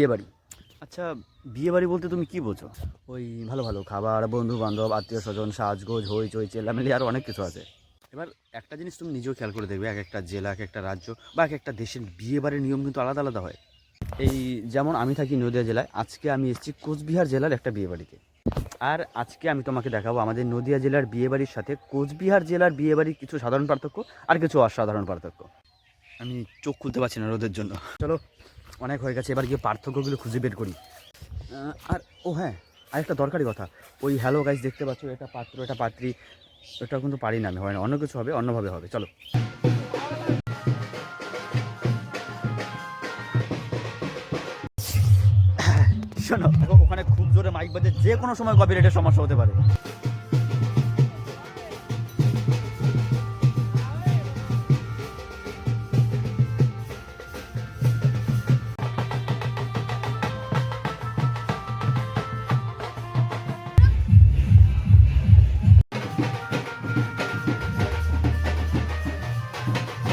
বিয়ে বাড়ি আচ্ছা বিয়ে বাড়ি বলতে তুমি কি বোঝো? ওই ভালো ভালো খাবার বন্ধু বান্ধব আত্মীয় স্বজন সাজগোজ হই চই চেল্লামেলি আরও অনেক কিছু আছে। এবার একটা জিনিস তুমি নিজেও খেয়াল করে দেখবে এক একটা জেলা এক একটা রাজ্য বা এক একটা দেশের বিয়ে বাড়ির নিয়ম কিন্তু আলাদা আলাদা হয়। এই যেমন আমি থাকি নদিয়া জেলায় আজকে আমি এসেছি কোচবিহার জেলার একটা বিয়ে বাড়িতে আর আজকে আমি তোমাকে দেখাবো আমাদের নদিয়া জেলার বিয়ে বাড়ির সাথে কোচবিহার জেলার বিয়ে বাড়ির কিছু সাধারণ পার্থক্য আর কিছু অসাধারণ পার্থক্য। আমি চোখ খুলতে পারছি না রোদের জন্য। চলো অনেক হয়ে গেছে, এবার গিয়ে পার্থক্যগুলো খুঁজে বের করি। আর, ও হ্যাঁ আরেকটা দরকারি কথা, ওই হ্যালো গাইজ দেখতে পাচ্ছ, এটা পাত্র, এটা পাত্রী এটা কিন্তু পারি না আমি, হয় না, অন্য কিছু হবে, অন্যভাবে হবে, চলো। শোনো, ওখানে খুব জোরে মাইক বাজে, যে কোনো সময় কপিরাইটের সমস্যা হতে পারে।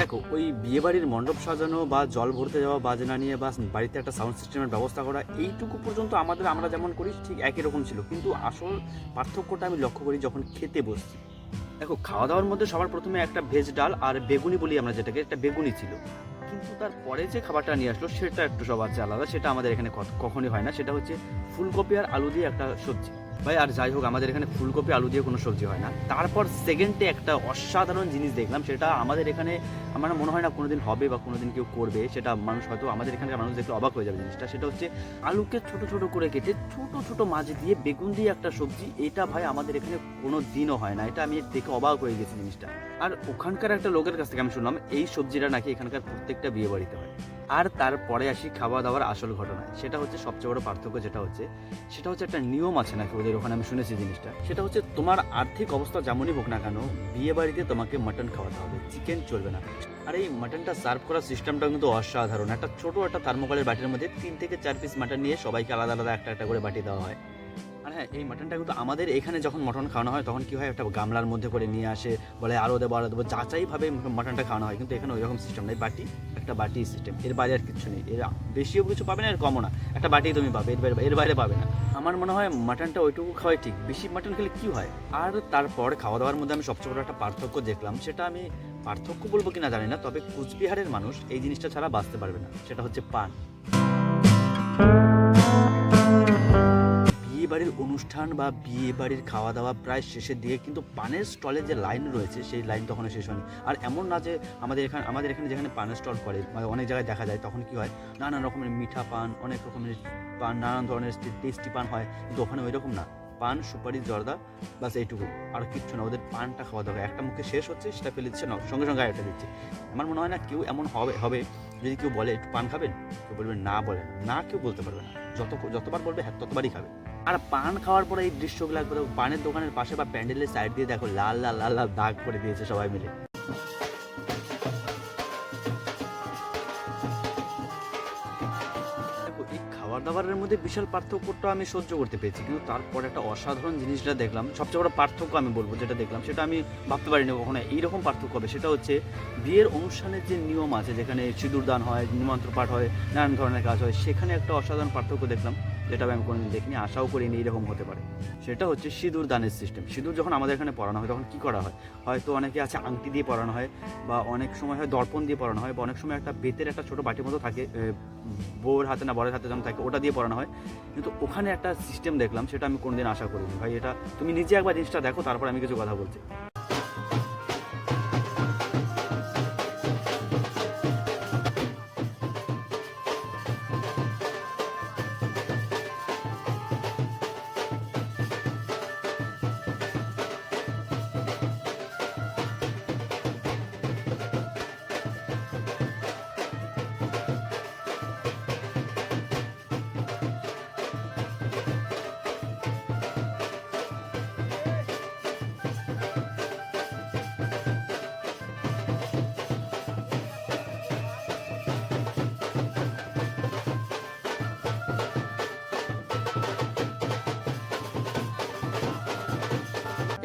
দেখো, ওই বিয়ে বাড়ির মণ্ডপ সাজানো বা জল ভরতে যাওয়া বাজনা নিয়ে বা বাড়িতে একটা সাউন্ড সিস্টেমের ব্যবস্থা করা, এইটুকু পর্যন্ত আমাদের, আমরা যেমন করি, ঠিক একই রকম ছিল। কিন্তু আসল পার্থক্যটা আমি লক্ষ্য করি যখন খেতে বসছি। দেখো খাওয়া দাওয়ার মধ্যে সবার প্রথমে একটা ভেজ ডাল আর বেগুনি বলি আমরা যেটাকে, একটা বেগুনি ছিল। কিন্তু তারপরে যে খাবারটা নিয়ে আসলো, সেটা একটু সবার আলাদা, সেটা আমাদের এখানে কখনোই হয় না। সেটা হচ্ছে ফুলকপি আর আলু দিয়ে একটা সবজি। ভাই, আর যাই হোক, আমাদের এখানে ফুলকপি, আলু দিয়ে কোনো সবজি হয় না। তারপর সেকেন্ডে একটা অসাধারণ জিনিস দেখলাম, সেটা আমাদের এখানে আমার মনে হয় না কোনোদিন হবে বা কোনোদিন কেউ করবে, সেটা মানুষ হয়তো আমাদের এখানকার মানুষ দেখলে অবাক হয়ে যাবে জিনিসটা। সেটা হচ্ছে আলুকে ছোট ছোট করে কেটে ছোট ছোট মাছ দিয়ে বেগুন দিয়ে একটা সবজি, এটা ভাই আমাদের এখানে কোনো দিনও হয় না। এটা আমি দেখে অবাক হয়ে গেছি জিনিসটা। আর ওখানকার একটা লোকের কাছ থেকে আমি শুনলাম, এই সবজিটা নাকি এখানকার প্রত্যেকটা বিয়ে বাড়িতে হয়। আর তারপরে আসি খাওয়া দাওয়ার আসল ঘটনা সেটা হচ্ছে সবচেয়ে বড় পার্থক্য যেটা হচ্ছে, সেটা হচ্ছে একটা নিয়ম আছে নাকি ওদের ওখানে? আমি শুনেছি জিনিসটা। সেটা হচ্ছে তোমার আর্থিক অবস্থা যেমনই হোক না কেন বিয়ে বাড়িতে তোমাকে মাটন খাওয়াতে হবে। চিকেন চলবে না। আর এই মাটনটা সার্ভ করার সিস্টেমটা কিন্তু অসাধারণ। একটা ছোট একটা থার্মোকলের বাটির মধ্যে তিন থেকে চার পিস মাটন নিয়ে সবাইকে আলাদা আলাদা একটা একটা করে বাটি দেওয়া হয়। আর হ্যাঁ এই মাটনটা কিন্তু আমাদের এখানে যখন মটন খাওয়ানো হয়, তখন কি হয়, একটা গামলার মধ্যে করে নিয়ে আসে, বলে আরও দেবো আরও দেবো যাচাইভাবে মাটনটা খাওয়ানো হয়। কিন্তু এখানে ওই রকম সিস্টেম নেই। বাটি, একটা বাটি সিস্টেম এর বাইরে আর কিছু নেই। এর বেশিও কিছু পাবে না, এর কমও না। একটা বাটি তুমি পাবে, এর বাইরে এর বাইরে পাবে না। আমার মনে হয় মাটনটা ওইটুকু খাওয়াই ঠিক। বেশি মাটন খেলে কি হয়? আর তারপর খাওয়া দাওয়ার মধ্যে আমি সবচেয়ে বড় একটা পার্থক্য দেখলাম, সেটা আমি পার্থক্য বলব কিনা জানি না, তবে কুচবিহারের মানুষ এই জিনিসটা ছাড়া বাঁচতে পারবে না। সেটা হচ্ছে পান। বাড়ির অনুষ্ঠান বা বিয়ে বাড়ির খাওয়া দাওয়া প্রায় শেষের দিকে কিন্তু পানের স্টলের যে লাইন রয়েছে, সেই লাইন তখন শেষ হয়নি। আর এমন না যে আমাদের এখানে আমাদের এখানে যেখানে পানের স্টল করে মানে অনেক জায়গায় দেখা যায়, তখন কি হয়, নানান রকমের মিঠা পান, অনেক রকমের পান, নানান ধরনের টেস্টি পান হয়, কিন্তু ওখানে ওই রকম না। পান, সুপারি, জর্দা বাস এইটুকু। আর কিচ্ছু না, ওদের পানটা খাওয়া দাওয়া একটা মুখে শেষ হচ্ছে, সেটা ফেলে দিচ্ছে না সঙ্গে সঙ্গে আরেকটা দিচ্ছে। আমার মনে হয় না কেউ এমন হবে হবে, যদি কেউ বলে, একটু পান খাবেন? কেউ বলবে, না, বলে, না কেউ বলতে পারবে না। যত, যতবার বলবে হ্যাঁ ততবারই খাবে। আর পান খাওয়ার পরে এই দৃশ্যগুলো একবার পানের দোকানের পাশে বা প্যান্ডেলের সাইড দিয়ে দেখো, লাল লাল লাল লাল দাগ করে দিয়েছে সবাই মিলে। খাবার দাবারের মধ্যে বিশাল পার্থক্যটা আমি সহ্য করতে পেরেছি, কিন্তু তারপর একটা অসাধারণ জিনিসটা দেখলাম। সবচেয়ে বড় পার্থক্য আমি বলব যেটা দেখলাম, সেটা আমি ভাবতে পারিনি কখনো এইরকম পার্থক্য হবে, সেটা হচ্ছে বিয়ের অনুষ্ঠানের যে নিয়ম আছে, যেখানে সিঁদুর দান হয়, নিমন্ত্রণ পাঠ হয়, নানান ধরনের কাজ হয়, সেখানে একটা অসাধারণ পার্থক্য দেখলাম। যেটা আমি কোনোদিন দেখিনি, আশাও করিনি এইরকম হতে পারে। সেটা হচ্ছে সিঁদুর দানের সিস্টেম সিঁদুর যখন আমাদের এখানে পড়ানো হয়, তখন কি করা হয়? হয়তো অনেকে আছে আংটি দিয়ে পড়ানো হয়, বা অনেক সময় হয় দর্পণ দিয়ে পড়ানো হয়, বা অনেক সময় একটা বেতের একটা ছোটো বাটির মতো থাকে বউর হাতে না বড়ের হাতে যেমন থাকে, ওটা দিয়ে পড়ানো হয়। কিন্তু ওখানে একটা সিস্টেম দেখলাম, সেটা আমি কোনোদিন আশা করিনি। ভাই, এটা তুমি নিজে একবার জিনিসটা দেখো, তারপর আমি কিছু কথা বলছি।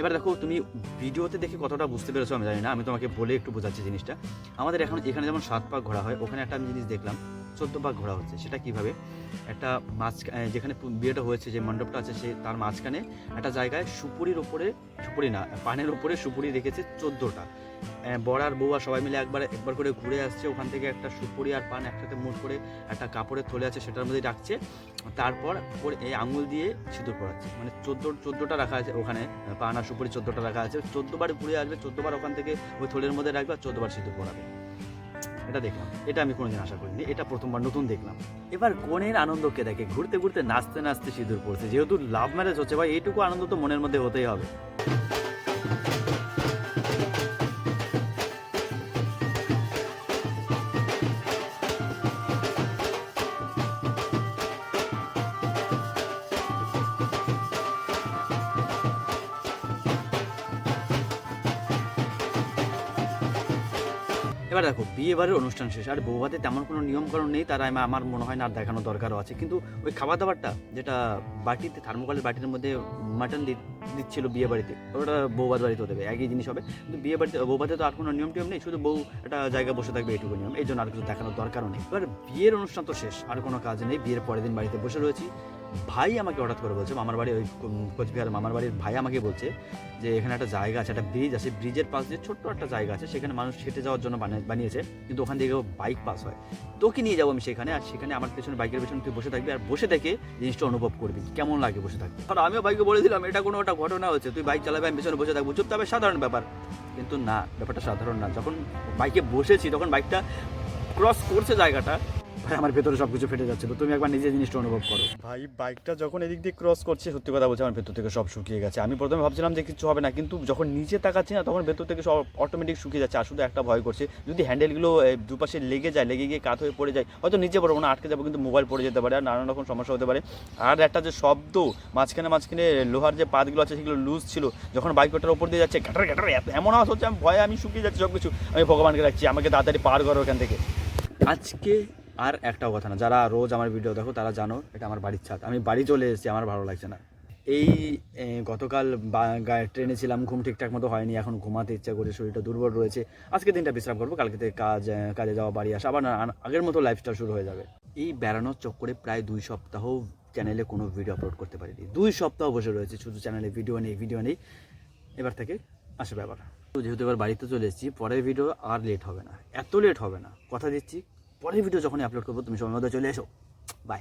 এবার দেখো, তুমি ভিডিওতে দেখে কতটা বুঝতে পেরেছ আমি জানি না, আমি তোমাকে বলে একটু বোঝাচ্ছি জিনিসটা। আমাদের এখন, এখানে যেমন সাত পাক ঘোরা হয়, ওখানে একটা আমি জিনিস দেখলাম, চোদ্দ পাক ঘোরা হচ্ছে, সেটা কীভাবে? একটা মাঝ যেখানে বিয়েটা হয়েছে, যে মণ্ডপটা আছে, সে, তার মাঝখানে একটা জায়গায় সুপুরির ওপরে, সুপুরি না, পানের ওপরে সুপুরি রেখেছে চোদ্দোটা। বর আর বউ আর সবাই মিলে একবার একবার করে ঘুরে আসছে। ওখান থেকে একটা সুপুরি আর পান একসাথে মুঠ করে একটা কাপড়ের থলে আছে, সেটার মধ্যে রাখছে। তারপর ওর এই আঙুল দিয়ে সিঁদুর পড়াচ্ছে মানে চোদ্দ, চোদ্দোটা রাখা আছে ওখানে, পান আর সুপুরি চোদ্দোটা রাখা আছে। চোদ্দোবার ঘুরে আসবে, চোদ্দোবার ওখান থেকে ওই থলের মধ্যে রাখবে আর চোদ্দোবার সিঁদুর পড়াবে এটা দেখলাম। এটা আমি কোনোদিন আশা করিনি। এটা প্রথমবার নতুন দেখলাম। এবার কনের আনন্দকে দেখে ঘুরতে ঘুরতে নাচতে নাচতে সিঁদুর পড়ছে। যেহেতু লাভ ম্যারেজ হচ্ছে, ভাই, এইটুকু আনন্দ তো মনের মধ্যে হতেই হবে। এবার দেখো বিয়ে বাড়ির অনুষ্ঠান শেষ আর বৌভাতে তেমন কোনো নিয়মকানুন নেই, তারা আমার মনে হয় না আর দেখানো দরকারও আছে। কিন্তু ওই খাবার দাবারটা যেটা বাটিতে, থার্মোকলের বাটির মধ্যে মাটন দিচ্ছিল বিয়ে বাড়িতে ওটা বৌভাত বাড়িতেও দেবে, একই জিনিস হবে। কিন্তু বিয়ে বাড়িতে বৌভাতে তো আর কোনো নিয়ম টিয়ম নেই, শুধু বউ একটা জায়গায় বসে থাকবে এইটুকু নিয়ম, এই জন্য আর কিছু দেখানোর দরকারও নেই। এবার বিয়ের অনুষ্ঠান তো শেষ, আর কোনো কাজ নেই, বিয়ের পরের দিন বাড়িতে বসে রয়েছি। ভাই আমাকে হঠাৎ করে বলছে, মামার বাড়ি ওই কোচবিহার মামার বাড়ির ভাই আমাকে বলছে যে এখানে একটা জায়গা আছে, একটা ব্রিজ আছে ব্রিজের পাশ দিয়ে ছোট্ট একটা জায়গা আছে, সেখানে মানুষ হেঁটে যাওয়ার জন্য বানিয়ে- বানিয়েছে, কিন্তু ওখান থেকে বাইক পাস হয়। তোকে নিয়ে যাব আমি সেখানে, আর সেখানে আমার পেছনে বাইকের পেছনে তুই বসে থাকবি, আর বসে থেকে জিনিসটা অনুভব করবি, কেমন লাগে বসে থাকবি আর আমিও বাইকে বলে দিলাম এটা কোনো একটা ঘটনা হচ্ছে, তুই বাইক চালাবি, আমি পেছনে বসে থাকব, চুপচাপে সাধারণ ব্যাপার। কিন্তু না, ব্যাপারটা সাধারণ না, যখন বাইকে বসেছি, তখন বাইকটা ক্রস করছে জায়গাটা ভাই আমার ভেতরে সব কিছু ফেটে যাচ্ছিল তুমি একবার নিজে জিনিসটা অনুভব করো। ভাই বাইকটা যখন এদিক দিয়ে ক্রস করছে সত্যি কথা বলছে আমার ভেতর থেকে সব শুকিয়ে গেছে। আমি প্রথমে ভাবছিলাম যে কিছু হবে না কিন্তু যখন নিচে তাকাচ্ছি না তখন ভেতর থেকে সব অটোমেটিক শুকিয়ে যাচ্ছে। আর শুধু একটা ভয় করছে যদি হ্যান্ডেলগুলো দুপাশে লেগে যায় লেগে গিয়ে কাত হয়ে পড়ে যায় হয়তো নিচে পড়ব না আটকে যাব কিন্তু মোবাইল পড়ে যেতে পারে আর নানান রকম সমস্যা হতে পারে। আর একটা যে শব্দ মাঝখানে মাঝখানে লোহার যে পাতগুলো আছে সেগুলো লুজ ছিল যখন বাইক ওটার উপর দিয়ে যাচ্ছে ঘাটার ঘাটার এত এমন আওয়াজ হচ্ছে আমি ভয়ে আমি শুকিয়ে যাচ্ছি সব কিছু আমি ভগবানকে রাখছি আমাকে তাড়াতাড়ি পার করো ওখান থেকে। আজকে আর একটাও কথা না, যারা রোজ আমার ভিডিও দেখো তারা জানো এটা আমার বাড়ির ছাদ। আমি বাড়ি চলে এসেছি, আমার ভালো লাগছে না। এই গতকাল ট্রেনে ছিলাম, ঘুম ঠিকঠাক মতো হয়নি, এখন ঘুমাতে ইচ্ছা করে শরীরটা দুর্বল রয়েছে। আজকে দিনটা বিশ্রাম করব, কালকে থেকে কাজ কাজে যাওয়া, বাড়ি আসা, আবার আগের মতো লাইফস্টাইল শুরু হয়ে যাবে। এই বেড়ানোর চক্করে প্রায় দুই সপ্তাহ চ্যানেলে কোনো ভিডিও আপলোড করতে পারিনি। দুই সপ্তাহ বসে রয়েছে, শুধু চ্যানেলে ভিডিও নেই ভিডিও নেই। এবার থেকে আসবে ব্যাপার তো যেহেতু এবার বাড়িতে চলে এসেছি, পরের ভিডিও আর লেট হবে না, এত লেট হবে না। কথা দিচ্ছি পরের ভিডিও যখনই আপলোড করব তুমি সময় মতো চলে এসো। বাই